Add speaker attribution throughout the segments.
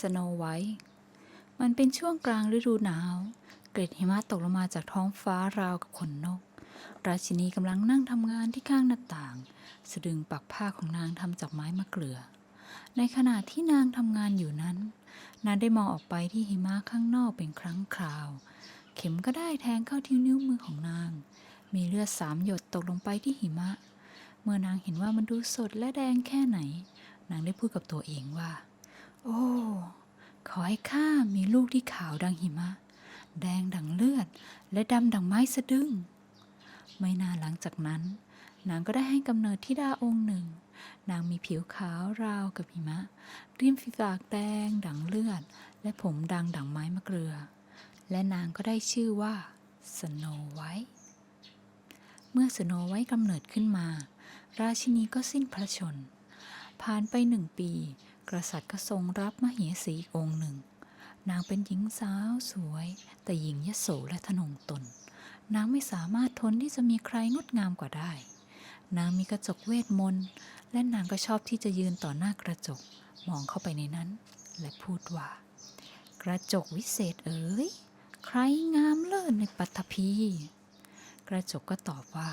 Speaker 1: สโนไวท์มันเป็นช่วงกลางฤดูหนาว เกล็ดหิมะตกลงมาจากท้องฟ้าราวกับขนนก ราชินีกำลังนั่งทำงานที่ข้างหน้าต่าง สะดึงปักผ้าของนางทำจากไม้มะเกลือ ในขณะที่นางทำงานอยู่นั้น นางได้มองออกไปที่หิมะข้างนอกเป็นครั้งคราว เข็มก็ได้แทงเข้าที่นิ้วมือของนาง มีเลือดสามหยดตกลงไปที่หิมะ เมื่อนางเห็นว่ามันดูสดและแดงแค่ไหน นางได้พูดกับตัวเองว่า โอ้ ขอให้ข้ามีลูกที่ขาวดังหิมะ แดงดังเลือด และดำดังไม้สะดึ้งไม่นานหลังจากนั้น นางก็ได้ให้กำเนิดธิดาองค์หนึ่ง นางมีผิวขาวราวกับหิมะ ริมฝีปากแดงดังเลือด และผมดังดังไม้มะเกลือ และนางก็ได้ชื่อว่าสโนไวท์เมื่อสโนไวท์กำเนิดขึ้นมา ราชินีก็สิ้นพระชน ผ่านไปหนึ่งปี กษัตริย์ก็ทรงรับมเหสีอีองค์หนึ่ง นางเป็นหญิงสาวสวย แต่หญิงยโสและทนงตน นางไม่สามารถทนที่จะมีใครงดงามกว่าได้ นางมีกระจกเวทมนต์และนางก็ชอบที่จะยืนต่อหน้ากระจก มองเข้าไปในนั้น และพูดว่า กระจกวิเศษเอ๋ยใครงามเลิศในปัตภีกระจกก็ตอบว่า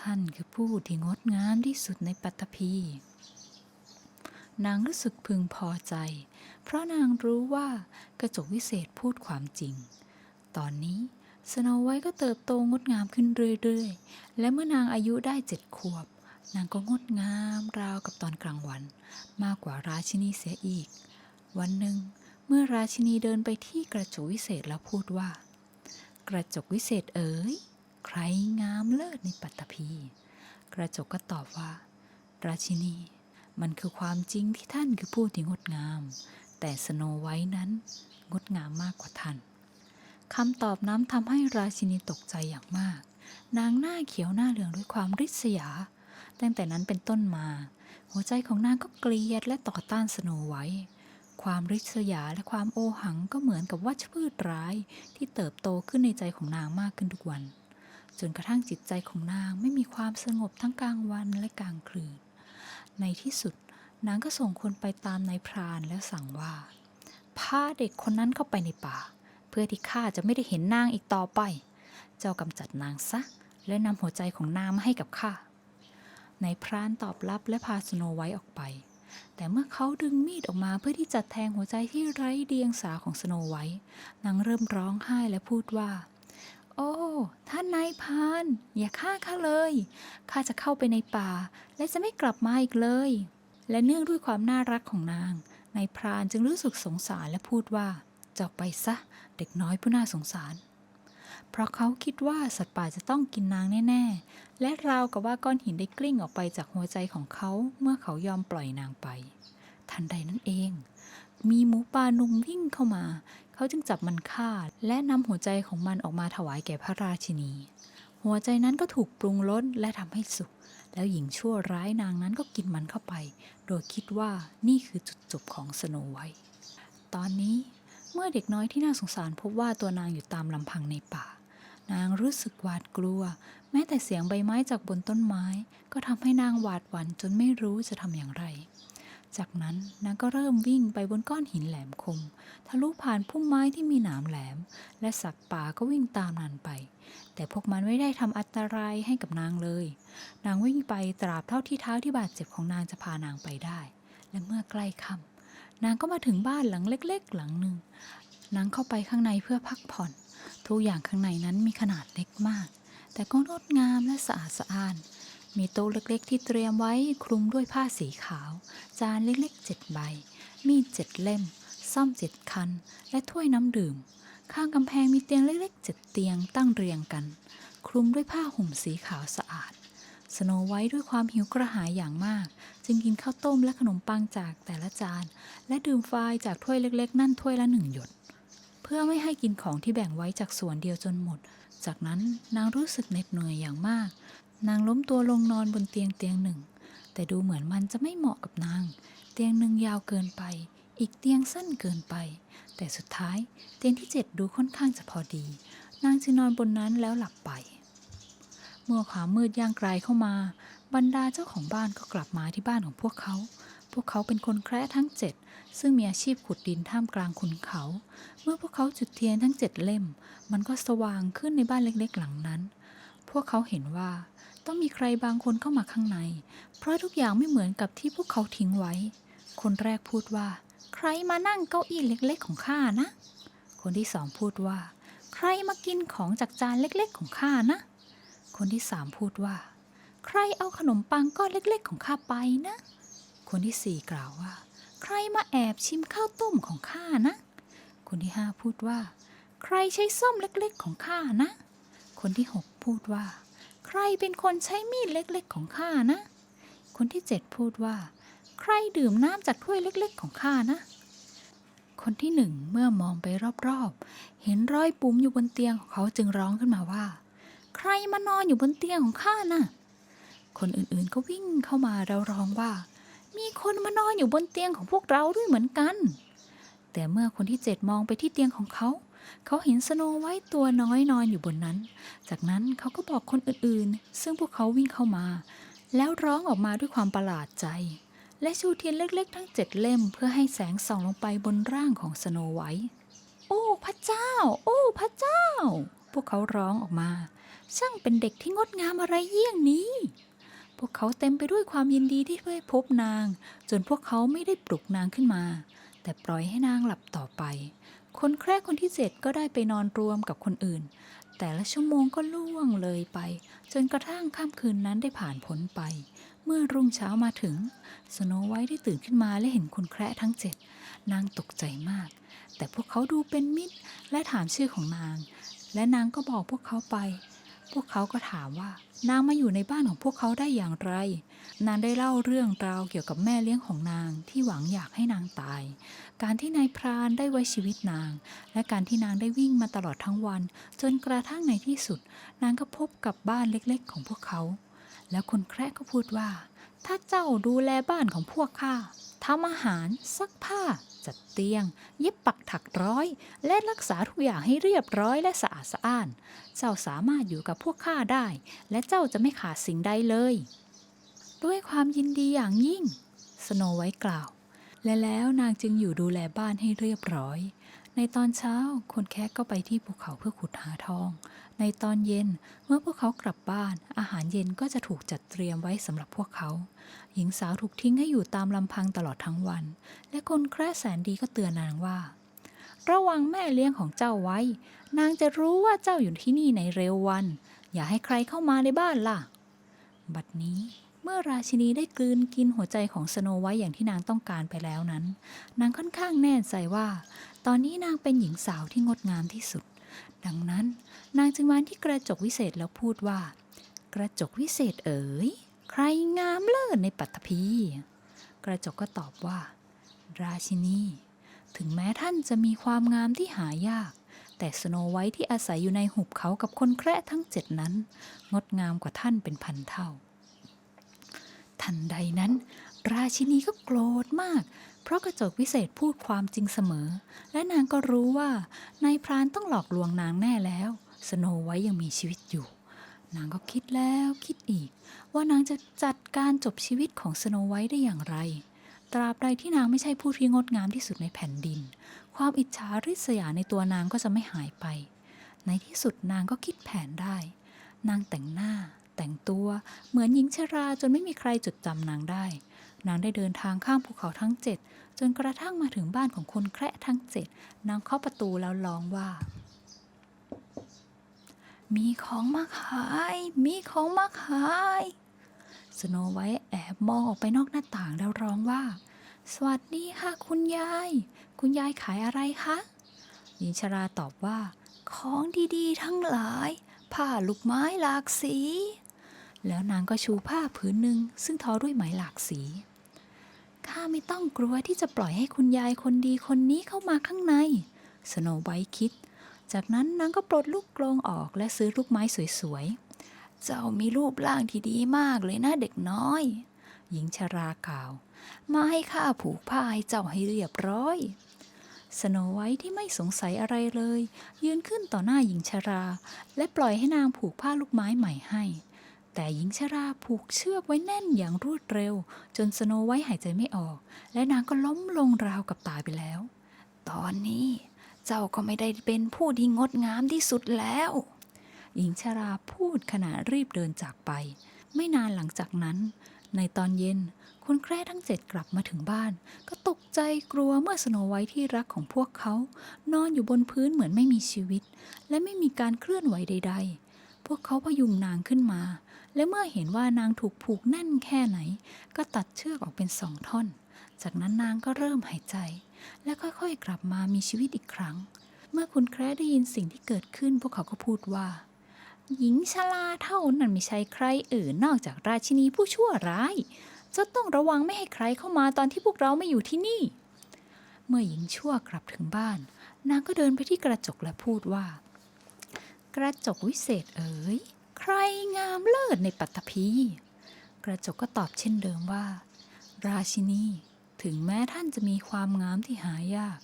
Speaker 1: ท่านคือผู้ที่งดงามที่สุดในปัตตภี นางรู้สึกพึงพอใจ เพราะนางรู้ว่ากระจกวิเศษพูดความจริง ตอนนี้สโนไวท์ก็เติบโตงดงามขึ้นเรื่อยๆ และเมื่อนางอายุได้เจ็ดขวบ นางก็งดงามราวกับตอนกลางวัน มากกว่าราชินีเสียอีก วันหนึ่ง เมื่อราชินีเดินไปที่กระจกวิเศษแล้วพูดว่า กระจกวิเศษเอ๋ยใครงามเลิศในปัตตภี กระจกก็ตอบว่า ราชินี มันคือความจริงที่ท่านคือผู้ที่งดงาม แต่สโนไวท์นั้นงดงามมากกว่าท่านคำตอบนั้นทำให้ราชินีตกใจอย่างมาก นางหน้าเขียวหน้าเหลืองด้วยความริษยา ตั้งแต่นั้นเป็นต้นมา หัวใจของนางก็เกลียดและต่อต้านสโนไวท์ความริษยาและความโอหังก็เหมือนกับวัชพืชร้ายที่เติบโตขึ้นในใจของนางมากขึ้นทุกวัน จนกระทั่งจิตใจของนางไม่มีความสงบทั้งกลางวันและกลางคืน ในที่สุดนางก็ส่งคนไปตามนายพรานแล้วสั่งว่า พาเด็กคนนั้นเข้าไปในป่า เพื่อที่ข้าจะไม่ได้เห็นนางอีกต่อไป เจ้ากำจัดนางซะ และนำหัวใจของนางมาให้กับข้านายพรานตอบรับและพาสโนไวท์ออกไป แต่เมื่อเขาดึงมีดออกมาเพื่อที่จะแทงหัวใจที่ไร้เดียงสาของสโนไวท์นางเริ่มร้องไห้และพูดว่า โอ้ ท่านนายพราน อย่าฆ่าข้าเลย ข้าจะเข้าไปในป่า และจะไม่กลับมาอีกเลย และเนื่องด้วยความน่ารักของนาง นายพรานจึงรู้สึกสงสารและพูดว่าจะออกไปซะ เด็กน้อยผู้น่าสงสาร เพราะเขาคิดว่าสัตว์ป่าจะต้องกินนางแน่ ๆ และราวกับว่าก้อนหินได้กลิ้งออกไปจากหัวใจของเขาเมื่อเขายอมปล่อยนางไป ทันใดนั้นเอง มีหมูป่านุ่มวิ่งเข้ามา เขาจึงจับมันฆ่าและนำหัวใจของมันออกมาถวายแก่พระราชินี หัวใจนั้นก็ถูกปรุงรสและทำให้สุก แล้วหญิงชั่วร้ายนางนั้นก็กินมันเข้าไป โดยคิดว่านี่คือจุดจบของสโนไวท์ตอนนี้เมื่อเด็กน้อยที่น่าสงสารพบว่าตัวนางอยู่ตามลำพังในป่า นางรู้สึกหวาดกลัว แม้แต่เสียงใบไม้จากบนต้นไม้ ก็ทำให้นางหวาดหวั่นจนไม่รู้จะทำอย่างไร จากนั้นนางก็เริ่มวิ่งไปบนก้อนหินแหลมคม ทะลุผ่านพุ่มไม้ที่มีหนามแหลม และสัตว์ป่าก็วิ่งตามนางไป แต่พวกมันไม่ได้ทำอันตรายให้กับนางเลย นางวิ่งไปตราบเท่าที่เท้าที่บาดเจ็บของนางจะพานางไปได้ และเมื่อใกล้ค่ำนางก็มาถึงบ้านหลังเล็ก ๆ หลังหนึ่งนางเข้าไปข้างในเพื่อพักผ่อน ทุกอย่างข้างในนั้นมีขนาดเล็กมาก แต่ก็งดงามและสะอาดสะอ้าน มีโต๊ะเล็กๆ ที่เตรียมไว้คลุมด้วยผ้าสีขาว จานเล็กๆเจ็ดใบ มีดเจ็ดเล่ม ซ่อมเจ็ดคัน และถ้วยน้ำดื่ม ข้างกำแพงมีเตียงเล็กๆเจ็ดเตียงตั้งเรียงกัน คลุมด้วยผ้าห่มสีขาวสะอาด สโนไว้ด้วยความหิวกระหายอย่างมาก จึงกินข้าวต้มและขนมปังจากแต่ละจาน และดื่มไฟล์จากถ้วยเล็กๆ นั่นถ้วยละหนึ่งหยด เพื่อไม่ให้กินของที่แบ่งไว้จากส่วนเดียวจนหมด จากนั้นนางรู้สึกเหน็ดเหนื่อยอย่างมาก นางล้มตัวลงนอนบนเตียงเตียงหนึ่ง แต่ดูเหมือนมันจะไม่เหมาะกับนาง เตียงหนึ่งยาวเกินไป อีกเตียงสั้นเกินไป แต่สุดท้ายเตียงที่เจ็ดดูค่อนข้างจะพอดี นางจึงนอนบนนั้นแล้วหลับไป เมื่อความมืดย่างไกลเข้ามา บรรดาเจ้าของบ้านก็กลับมาที่บ้านของพวกเขา พวกเขาเป็นคนแคระทั้งเจ็ดซึ่งมีอาชีพขุดดินท่ามกลางขุนเขา เมื่อพวกเขาจุดเทียนทั้งเจ็ดเล่ม มันก็สว่างขึ้นในบ้านเล็กๆหลังนั้น พวกเขาเห็นว่า ต้องมีใครบางคนเข้ามาข้างใน เพราะทุกอย่างไม่เหมือนกับที่พวกเขาทิ้งไว้ คนแรกพูดว่า ใครมานั่งเก้าอี้เล็กๆ ของข้านะ คนที่สองพูดว่า ใครมากินของจากจานเล็กๆ ของข้านะ คนที่สามพูดว่า ใครเอาขนมปังก้อนเล็ก ๆ ของข้าไปนะ คนที่สี่กล่าวว่า ใครมาแอบชิมข้าวต้มของข้านะ คนที่ห้าพูดว่า ใครใช้ส้อมเล็กๆ ของข้านะ คนที่หกพูดว่า ใครเป็นคนใช้มีดเล็กๆของข้านะ คนที่เจ็ดพูดว่า ใครดื่มน้ำจากถ้วยเล็กๆของข้านะ คนที่หนึ่งเมื่อมองไปรอบๆ เห็นรอยปุ่มอยู่บนเตียงของเขาจึงร้องขึ้นมาว่า ใครมานอนอยู่บนเตียงของข้าน่ะ คนอื่นๆก็วิ่งเข้ามาแล้วร้องว่า มีคนมานอนอยู่บนเตียงของพวกเราด้วยเหมือนกัน แต่เมื่อคนที่เจ็ดมองไปที่เตียงของเขา เขาเห็นสโนไว้ตัวน้อยนอนอยู่บนนั้น จากนั้นเขาก็บอกคนอื่นๆ ซึ่งพวกเขาวิ่งเข้ามา แล้วร้องออกมาด้วยความประหลาดใจ และชูเทียนเล็กๆ ทั้งเจ็ดเล่มเพื่อให้แสงส่องลงไปบนร่างของสโนไวท์โอ้พระเจ้า โอ้พระเจ้า พวกเขาร้องออกมา ช่างเป็นเด็กที่งดงามอะไรเยี่ยงนี้พวกเขาเต็มไปด้วยความยินดีที่ได้พบนาง จนพวกเขาไม่ได้ปลุกนางขึ้นมา แต่ปล่อยให้นางหลับต่อไป คนแคร่คนที่เจ็ดก็ได้ไปนอนรวมกับคนอื่น แต่ละชั่วโมงก็ล่วงเลยไป จนกระทั่งค่ำคืนนั้นได้ผ่านพ้นไป เมื่อรุ่งเช้ามาถึง สโนไวท์ได้ตื่นขึ้นมาและเห็นคนแคระทั้งเจ็ดนางตกใจมาก แต่พวกเขาดูเป็นมิตรและถามชื่อของนาง และนางก็บอกพวกเขาไป พวกเขาก็ถามว่านางมาอยู่ในบ้านของพวกเขาได้อย่างไร นางได้เล่าเรื่องราวเกี่ยวกับแม่เลี้ยงของนางที่หวังอยากให้นางตาย การที่นายพรานได้ไว้ชีวิตนาง และการที่นางได้วิ่งมาตลอดทั้งวัน จนกระทั่งในที่สุด นางก็พบกับบ้านเล็กๆ ของพวกเขา แล้วคนแคระก็พูดว่า ถ้าเจ้าดูแลบ้านของพวกข้าทำอาหารซักผ้า จัดเตียง เย็บปักถักร้อย และรักษาทุกอย่างให้เรียบร้อยและสะอาดสะอ้าน เจ้าสามารถอยู่กับพวกข้าได้ และเจ้าจะไม่ขาดสิ่งใดเลย ด้วยความยินดีอย่างยิ่ง สโนไว้กล่าว และแล้วนางจึงอยู่ดูแลบ้านให้เรียบร้อย ในตอนเช้าคนแคะก็ไปที่ภูเขาเพื่อขุดหาทอง ในตอนเย็นเมื่อพวกเขากลับบ้าน อาหารเย็นก็จะถูกจัดเตรียมไว้สำหรับพวกเขา หญิงสาวถูกทิ้งให้อยู่ตามลำพังตลอดทั้งวัน และคนแคร่แสนดีก็เตือนนางว่า ระวังแม่เลี้ยงของเจ้าไว้ นางจะรู้ว่าเจ้าอยู่ที่นี่ในเร็ววัน อย่าให้ใครเข้ามาในบ้านล่ะ บัดนี้เมื่อราชินีได้กลืนกินหัวใจของสโนไว้อย่างที่นางต้องการไปแล้วนั้น นางค่อนข้างแน่ใจว่า ตอนนี้นางเป็นหญิงสาวที่งดงามที่สุด ดังนั้น นางจึงมาที่กระจกวิเศษแล้วพูดว่า กระจกวิเศษเอ๋ย ใครงามเลิศในปัตภีกระจกก็ตอบว่า ราชินีถึงแม้ท่านจะมีความงามที่หายาก แต่สโนไวท์ที่อาศัยอยู่ในหุบเขากับคนแคระทั้งเจ็ดนั้น งดงามกว่าท่านเป็นพันเท่า ทันใดนั้น ราชินีก็โกรธมาก เพราะกระจกวิเศษพูดความจริงเสมอ และนางก็รู้ว่านายพรานต้องหลอกลวงนางแน่แล้ว สโนไวท์ยังมีชีวิตอยู่ นางก็คิดแล้วคิดอีก ว่านางจะจัดการจบชีวิตของสโนไวท์ได้อย่างไร ตราบใดที่นางไม่ใช่ผู้ที่งดงามที่สุดในแผ่นดิน ความอิจฉาริษยาในตัวนางก็จะไม่หายไป ในที่สุดนางก็คิดแผนได้ นางแต่งหน้า แต่งตัวเหมือนหญิงชราจนไม่มีใครจดจำนางได้ นางได้เดินทางข้ามภูเขาทั้งเจ็ดจนกระทั่งมาถึงบ้านของคนแคระทั้งเจ็ดนางเคาะประตูแล้วร้องว่า มีของมาขาย มีของมาขาย สโนไวท์แอบมองออกไปนอกหน้าต่างแล้วร้องว่า สวัสดีค่ะ คุณยาย คุณยายขายอะไรคะ หญิงชราตอบว่า ของดีๆ ทั้งหลาย ผ้าลูกไม้หลากสี แล้วนางก็ชูผ้าผืนหนึ่งซึ่งทอด้วยไหมหลากสีข้าไม่ต้องกลัวที่จะปล่อยให้คุณยายคนดีคนนี้เข้ามาข้างใน สโนไวท์คิด จากนั้นนางก็ปลดลูกกรงออกและซื้อลูกไม้สวยๆ เจ้ามีรูปร่างที่ดีมากเลยนะเด็กน้อย หญิงชรากล่าว มาให้ข้าผูกผ้าให้เจ้าให้เรียบร้อย สโนไวท์ที่ไม่สงสัยอะไรเลย ยืนขึ้นต่อหน้าหญิงชรา และปล่อยให้นางผูกผ้าลูกไม้ใหม่ให้แแต่หญิงชราผูกเชือกไว้แน่นอย่างรวดเร็ว จนสโนไว้หายใจไม่ออก และนางก็ล้มลงราวกับตายไปแล้ว ตอนนี้ เจ้าก็ไม่ได้เป็นผู้ที่งดงามที่สุดแล้ว หญิงชราพูดขณะรีบเดินจากไป ไม่นานหลังจากนั้น ในตอนเย็นคนแคร่ทั้งเจ็ดกลับมาถึงบ้าน ก็ตกใจกลัวเมื่อสโนไวท์ที่รักของพวกเขา นอนอยู่บนพื้นเหมือนไม่มีชีวิต และไม่มีการเคลื่อนไหวใด ๆพวกเขาพยุงนางขึ้นมา และเมื่อเห็นว่านางถูกผูกแน่นแค่ไหน ก็ตัดเชือกออกเป็นสองท่อน จากนั้นนางก็เริ่มหายใจ และค่อยๆกลับมามีชีวิตอีกครั้ง เมื่อคุณแคร์ได้ยินสิ่งที่เกิดขึ้น พวกเขาก็พูดว่า หญิงชราเท่านั้นไม่ใช่ใครอื่นนอกจากราชินีผู้ชั่วร้าย จะต้องระวังไม่ให้ใครเข้ามาตอนที่พวกเราไม่อยู่ที่นี่ เมื่อหญิงชั่วกลับถึงบ้าน นางก็เดินไปที่กระจกและพูดว่า กระจกวิเศษเอ๋ยใครงามเลิศในปัตตภีกระจกก็ตอบเช่นเดิมว่า ราชินี ถึงแม้ท่านจะมีความงามที่หายาก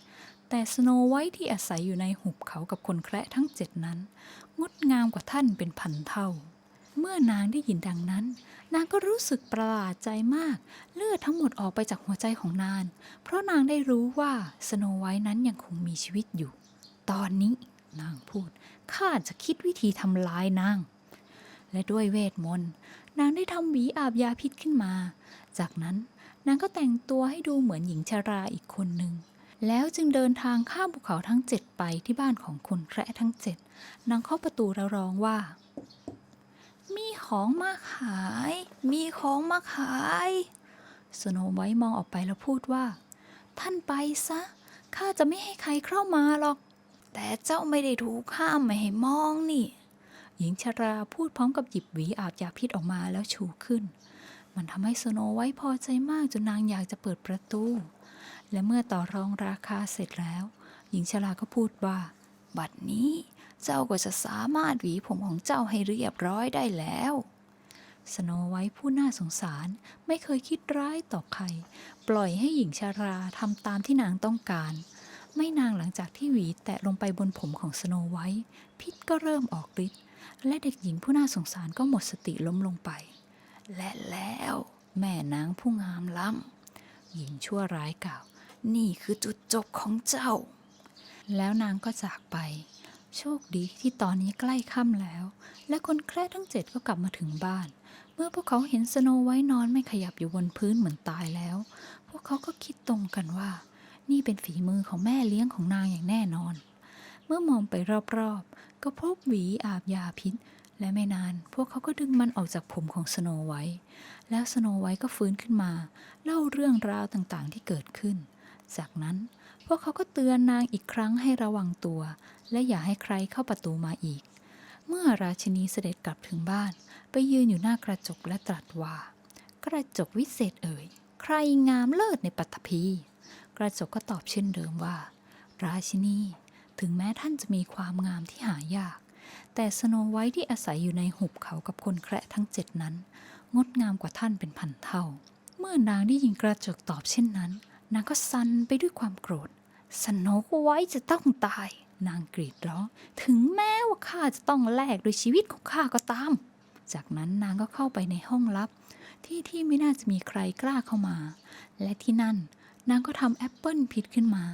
Speaker 1: แต่สโนไวท์ที่อาศัยอยู่ในหุบเขากับคนแคระทั้งเจ็ดนั้น งดงามกว่าท่านเป็นพันเท่า เมื่อนางได้ยินดังนั้น นางก็รู้สึกประหลาดใจมาก เลือดทั้งหมดออกไปจากหัวใจของนาง เพราะนางได้รู้ว่าสโนไวท์นั้นยังคงมีชีวิตอยู่ ตอนนี้นางพูดข้าจะคิดวิธีทำลายนาง และด้วยเวทมนต์นางได้ทำหวีอาบยาพิษขึ้นมา จากนั้น นางก็แต่งตัวให้ดูเหมือนหญิงชราอีกคนหนึ่ง แล้วจึงเดินทางข้ามภูเขาทั้งเจ็ดไปที่บ้านของคนแคระทั้งเจ็ดนางเคาะประตูแล้วร้องว่า มีของมาขาย มีของมาขายสโนไวท์มองออกไปแล้วพูดว่า ท่านไปซะ ข้าจะไม่ให้ใครเข้ามาหรอก แต่เจ้าไม่ได้ถูกห้ามไม่ให้มองนี่ หญิงชราพูดพร้อมกับหยิบหวีอาบยาพิษออกมาแล้วชูขึ้น มันทำให้สโนไวท์พอใจมากจนนางอยากจะเปิดประตู และเมื่อต่อรองราคาเสร็จแล้ว หญิงชราก็พูดว่า บัดนี้เจ้าก็จะสามารถหวีผมของเจ้าให้เรียบร้อยได้แล้วสโนไวท์ผู้น่าสงสารไม่เคยคิดร้ายต่อใคร ปล่อยให้หญิงชาราทำตามที่นางต้องการ ไม่นานหลังจากที่หวีแตะลงไปบนผมของสโนไวท์พิษก็เริ่มออกฤทธิ์และเด็กหญิงผู้น่าสงสารก็หมดสติล้มลงไป และแล้วแม่นางผู้งามล้ำหญิงชั่วร้ายกล่าว นี่คือจุดจบของเจ้า แล้วนางก็จากไป โชคดีที่ตอนนี้ใกล้ค่ำแล้ว และคนแคร่ทั้งเจ็ดก็กลับมาถึงบ้าน เมื่อพวกเขาเห็นสโนไว้นอนไม่ขยับอยู่บนพื้นเหมือนตายแล้ว พวกเขาก็คิดตรงกันว่า นี่เป็นฝีมือของแม่เลี้ยงของนางอย่างแน่นอน เมื่อมองไปรอบๆ ก็พบหวีอาบยาพิษ และไม่นานพวกเขาก็ดึงมันออกจากผมของสโนไว้แล้วสโนไว้ก็ฟื้นขึ้นมา เล่าเรื่องราวต่างๆที่เกิดขึ้น จากนั้นพวกเขาก็เตือนนางอีกครั้งให้ระวังตัว และอย่าให้ใครเข้าประตูมาอีก เมื่อราชินีเสด็จกลับถึงบ้าน ไปยืนอยู่หน้ากระจกและตรัสว่า กระจกวิเศษเอ่ย ใครงามเลิศในปัตตภีกระจกก็ตอบเช่นเดิมว่า ราชินี ถึงแม้ท่านจะมีความงามที่หายาก แต่สโนไวท์ที่อาศัยอยู่ในหุบเขากับคนแคระทั้งเจ็ดนั้น งดงามกว่าท่านเป็นพันเท่า เมื่อนางได้ยินกระจกตอบเช่นนั้น นางก็สั่นไปด้วยความโกรธสโนไวท์จะต้องตาย นางกรีดร้องถึงแม้ว่าข้าจะต้องแลกด้วยชีวิตของข้าก็ตาม จากนั้นนางก็เข้าไปในห้องลับ ที่ที่ไม่น่าจะมีใครกล้าเข้ามา และที่นั่นนางก็ทำแอปเปิลพิษขึ้นมา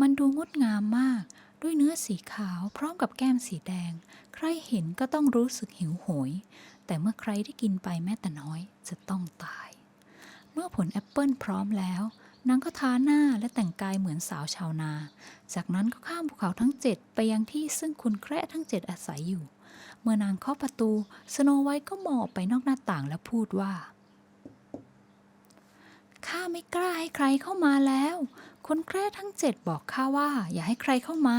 Speaker 1: มันดูงดงามมาก ด้วยเนื้อสีขาวพร้อมกับแก้มสีแดง ใครเห็นก็ต้องรู้สึกหิวโหย แต่เมื่อใครได้กินไปแม้แต่น้อยจะต้องตาย เมื่อผลแอปเปิลพร้อมแล้วนางก็ทาหน้าและแต่งกายเหมือนสาวชาวนา จากนั้นก็ข้ามภูเขาทั้งเจ็ดไปยังที่ซึ่งคุณแคระทั้งเจ็ดอาศัยอยู่ เมื่อนางเคาะประตู สโนไวท์ก็มองออกไปนอกหน้าต่างและพูดว่าข้าไม่กล้าให้ใครเข้ามาแล้ว คนแคร่ทั้งเจ็ดบอกข้าว่า อย่าให้ใครเข้ามา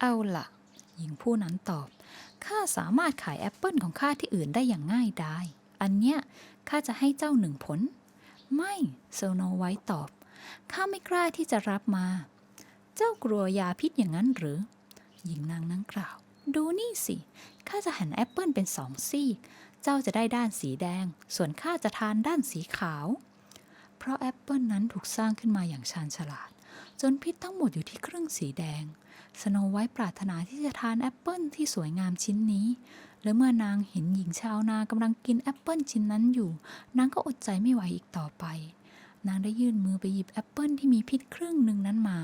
Speaker 1: เอาล่ะ หญิงผู้นั้นตอบ ข้าสามารถขายแอปเปิลของข้าที่อื่นได้อย่างง่ายดาย อันเนี้ยข้าจะให้เจ้าหนึ่งผล ไม่โซโนไวท์ตอบ ข้าไม่กล้าที่จะรับมา เจ้ากลัวยาพิษอย่างนั้นหรือ หญิงนางนั้นกล่าว ดูนี่สิ ข้าจะหั่นแอปเปิลเป็นสองซี่ เจ้าจะได้ด้านสีแดง ส่วนข้าจะทานด้านสีขาว เพราะแอปเปิลนั้นถูกสร้างขึ้นมาอย่างชาญฉลาด จนพิษทั้งหมดอยู่ที่ครึ่งสีแดง สโนไว้ปรารถนาที่จะทานแอปเปิลที่สวยงามชิ้นนี้ และเมื่อนางเห็นหญิงชาวนากำลังกินแอปเปิลชิ้นนั้นอยู่ นางก็อดใจไม่ไหวอีกต่อไป นางได้ยื่นมือไปหยิบแอปเปิลที่มีพิษครึ่งหนึ่งนั้นมา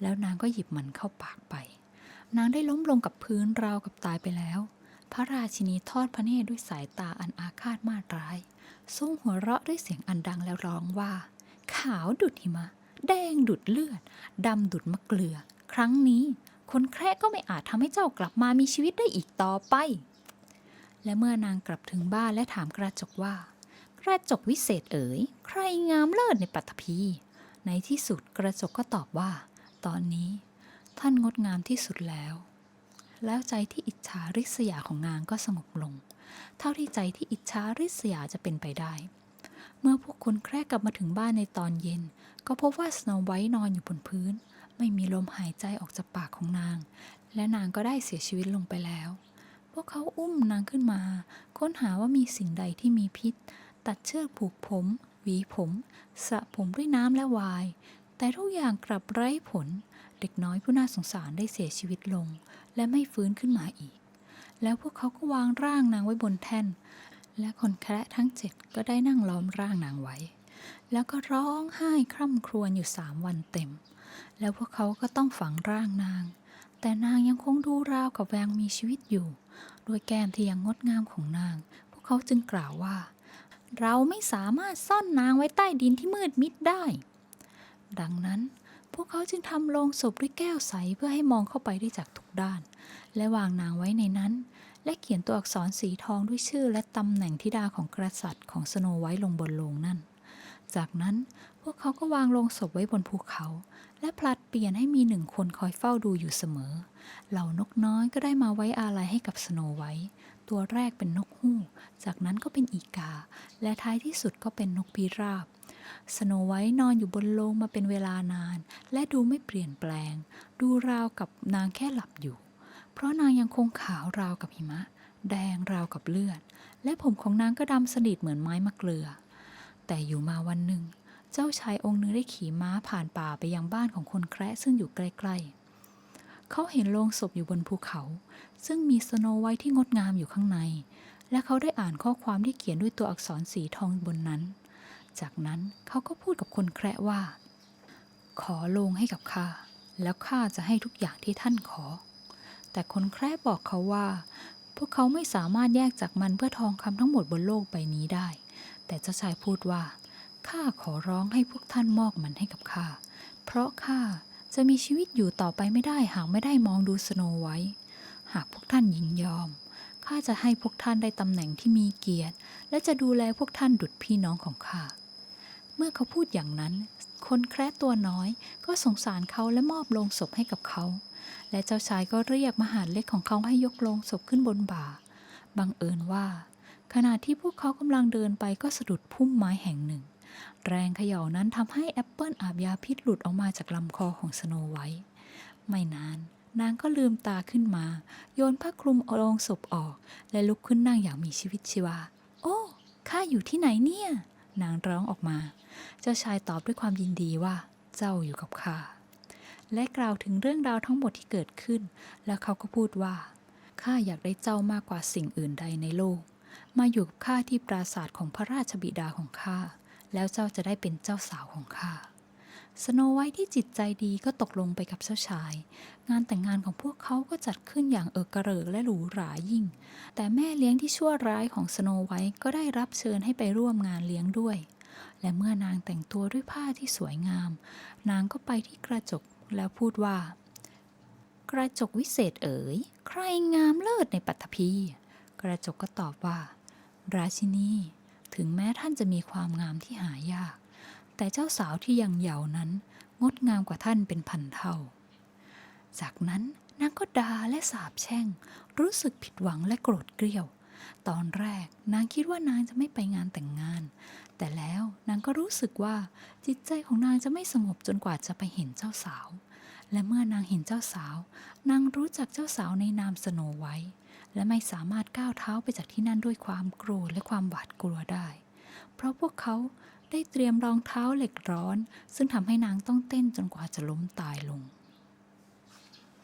Speaker 1: แล้วนางก็หยิบมันเข้าปากไป นางได้ล้มลงกับพื้นราวกับตายไปแล้ว พระราชินีทอดพระเนตรด้วยสายตาอันอาฆาตมาตร้าย ทรงหัวเราะด้วยเสียงอันดังแล้วร้องว่า ขาวดุดหิมะ แดงดุดเลือด ดำดุดมะเกลือ ครั้งนี้คนแคระก็ไม่อาจทำให้เจ้ากลับมามีชีวิตได้อีกต่อไป และเมื่อนางกลับถึงบ้านและถามกระจกว่า กระจกวิเศษเอ๋ย ใครงามเลิศในปัตภีในที่สุดกระจกก็ตอบว่า ตอนนี้ ท่านงดงามที่สุดแล้ว แล้วใจที่อิจฉาริษยาของนางก็สงบลง เท่าที่ใจที่อิจฉาริษยาจะเป็นไปได้ เมื่อพวกคนแคร่กลับมาถึงบ้านในตอนเย็น ก็พบว่าสโนไวท์นอนอยู่บนพื้น ไม่มีลมหายใจออกจากปากของนาง และนางก็ได้เสียชีวิตลงไปแล้ว พวกเขาอุ้มนางขึ้นมา ค้นหาว่ามีสิ่งใดที่มีพิษ ตัดเชือกผูกผม หวีผม สระผมด้วยน้ำและวาย แต่ทุกอย่างกลับไร้ผล เด็กน้อยผู้น่าสงสารได้เสียชีวิตลง และไม่ฟื้นขึ้นมาอีก แล้วพวกเขาก็วางร่างนางไว้บนแท่น และคนแคระทั้งเจ็ดก็ได้นั่งล้อมร่างนางไว้ แล้วก็ร้องไห้คร่ำครวญอยู่สามวันเต็ม แล้วพวกเขาก็ต้องฝังร่างนาง แต่นางยังคงดูราวกับยังมีชีวิตอยู่ โดยแก้มที่ยังงดงามของนาง พวกเขาจึงกล่าวว่า เราไม่สามารถซ่อนนางไว้ใต้ดินที่มืดมิดได้ ดังนั้นพวกเขาจึงทำโลงศพด้วยแก้วใสเพื่อให้มองเข้าไปได้จากทุกด้าน และวางนางไว้ในนั้น และเขียนตัวอักษรสีทองด้วยชื่อและตำแหน่งธิดาของกษัตริย์ของสโนไว้ลงบนโลงนั่น จากนั้นพวกเขาก็วางโลงศพไว้บนภูเขา และผลัดเปลี่ยนให้มีหนึ่งคนคอยเฝ้าดูอยู่เสมอ เหล่านกน้อยก็ได้มาไว้อาลัยให้กับสโนไว้ตัวแรกเป็นนกฮูก จากนั้นก็เป็นอีกา และท้ายที่สุดก็เป็นนกพิราบสโนไว้นอนอยู่บนโลงมาเป็นเวลานาน และดูไม่เปลี่ยนแปลง ดูราวกับนางแค่หลับอยู่ เพราะนางยังคงขาวราวกับหิมะ แดงราวกับเลือด และผมของนางก็ดำสนิทเหมือนไม้มะเกลือ แต่อยู่มาวันหนึ่ง เจ้าชายองค์หนึ่งได้ขี่ม้าผ่านป่าไปยังบ้านของคนแคระซึ่งอยู่ใกล้ๆ เขาเห็นโลงศพอยู่บนภูเขา ซึ่งมีสโนไวท์ที่งดงามอยู่ข้างใน และเขาได้อ่านข้อความที่เขียนด้วยตัวอักษรสีทองบนนั้น จากนั้นเขาก็พูดกับคนแคระว่า ขอโลงให้กับข้าแล้วข้าจะให้ทุกอย่างที่ท่านขอ แต่คนแคระบอกเขาว่า พวกเขาไม่สามารถแยกจากมันเพื่อทองคำทั้งหมดบนโลกใบนี้ได้ แต่เจ้าชายพูดว่าข้าขอร้องให้พวกท่านมอบมันให้กับข้า เพราะข้าจะมีชีวิตอยู่ต่อไปไม่ได้หากไม่ได้มองดูสโนไว้ หากพวกท่านยินยอม ข้าจะให้พวกท่านได้ตำแหน่งที่มีเกียรติ และจะดูแลพวกท่านดุจพี่น้องของข้า เมื่อเขาพูดอย่างนั้น คนแคระตัวน้อยก็สงสารเขาและมอบโลงศพให้กับเขา และเจ้าชายก็เรียกมหาเล็กของเขาให้ยกลงศพขึ้นบนบ่า บังเอิญว่า ขณะที่พวกเขากำลังเดินไปก็สะดุดพุ่มไม้แห่งหนึ่ง แรงเขย่านั้นทำให้แอปเปิลอาบยาพิษหลุดออกมาจากลำคอของสโนไวท์ไม่นานนางก็ลืมตาขึ้นมา โยนผ้าคลุมโลงศพออก และลุกขึ้นนั่งอย่างมีชีวิตชีวา โอ้ข้าอยู่ที่ไหนเนี่ย นางร้องออกมา เจ้าชายตอบด้วยความยินดีว่า เจ้าอยู่กับข้า และกล่าวถึงเรื่องราวทั้งหมดที่เกิดขึ้น แล้วเขาก็พูดว่า ข้าอยากได้เจ้ามากกว่าสิ่งอื่นใดในโลก มาอยู่กับข้าที่ปราสาทของพระราชบิดาของข้า แล้วเจ้าจะได้เป็นเจ้าสาวของข้า สโนไวท์ที่จิตใจดีก็ตกลงไปกับเจ้าชาย งานแต่งงานของพวกเขาก็จัดขึ้นอย่างเอิกกระเริกและหรูหรายิ่ง แต่แม่เลี้ยงที่ชั่วร้ายของสโนไวท์ก็ได้รับเชิญให้ไปร่วมงานเลี้ยงด้วยและเมื่อนางแต่งตัวด้วยผ้าที่สวยงาม นางก็ไปที่กระจก แล้วพูดว่า กระจกวิเศษเอ๋ย ใครงามเลิศในปัตภีกระจกก็ตอบว่า ราชินี ถึงแม้ท่านจะมีความงามที่หายาก แต่เจ้าสาวที่ยังเยาว์นั้น งดงามกว่าท่านเป็นพันเท่า จากนั้นนางก็ด่าและสาบแช่ง รู้สึกผิดหวังและโกรธเกรี้ยว ตอนแรกนางคิดว่านางจะไม่ไปงานแต่งงาน แต่แล้วนางก็รู้สึกว่าจิตใจของนางจะไม่สงบจนกว่าจะไปเห็นเจ้าสาว และเมื่อนางเห็นเจ้าสาว นางรู้จักเจ้าสาวในนามสโนไวท์และไม่สามารถก้าวเท้าไปจากที่นั่นด้วยความโกรธและความหวาดกลัวได้ เพราะพวกเขาได้เตรียมรองเท้าเหล็กร้อน ซึ่งทำให้นางต้องเต้นจนกว่าจะล้มตายลง